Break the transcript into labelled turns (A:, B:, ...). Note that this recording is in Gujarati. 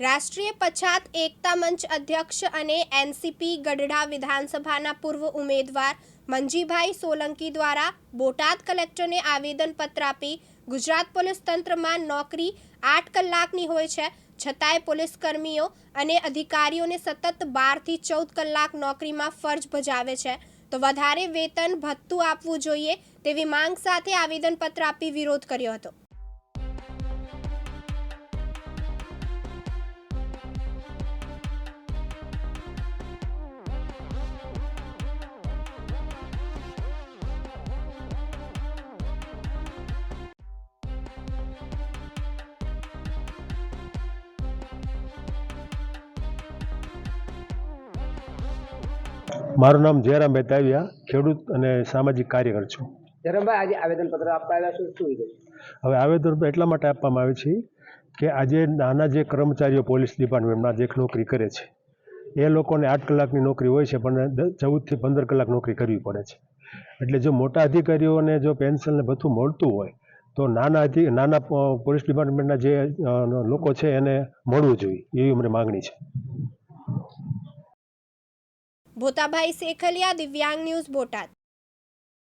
A: રાષ્ટ્રીય પછાત એકતા મંચ અધ્યક્ષ અને એનસીપી ગઢડા વિધાનસભાના પૂર્વ ઉમેદવાર મંજીભાઈ સોલંકી દ્વારા બોટાદ કલેક્ટરને આવેદનપત્ર આપી ગુજરાત પોલીસ તંત્રમાં નોકરી આઠ કલાકની હોય છે. છતાંય પોલીસ કર્મીઓ અને અધિકારીઓને સતત બારથી ચૌદ કલાક નોકરીમાં ફરજ બજાવે છે. તો વધારે વેતન ભથ્થું આપવું જોઈએ તેવી માંગ સાથે આવેદનપત્ર આપી વિરોધ કર્યો હતો.
B: મારું નામ જયરામ બેતાવિયા ખેડૂત અને સામાજિક કાર્યકર છું.
C: જયરામભાઈ આજે આવેદનપત્ર આપવા આવ્યા છો શું
B: હવે આવેદન એટલા માટે આપવામાં આવે છે કે આજે નાના જે કર્મચારીઓ પોલીસ ડિપાર્ટમેન્ટમાં જે નોકરી કરે છે એ લોકોને આઠ કલાકની નોકરી હોય છે પણ ચૌદથી પંદર કલાક નોકરી કરવી પડે છે. એટલે જો મોટા અધિકારીઓને જો પેન્શન ને બધું મળતું હોય તો નાના નાના પોલીસ ડિપાર્ટમેન્ટના જે લોકો છે એને મળવું જોઈએ એવી અમારી માગણી છે.
A: ભોતાભાઈ શેખલિયા દિવ્યાંગ ન્યૂઝ બોટાદ.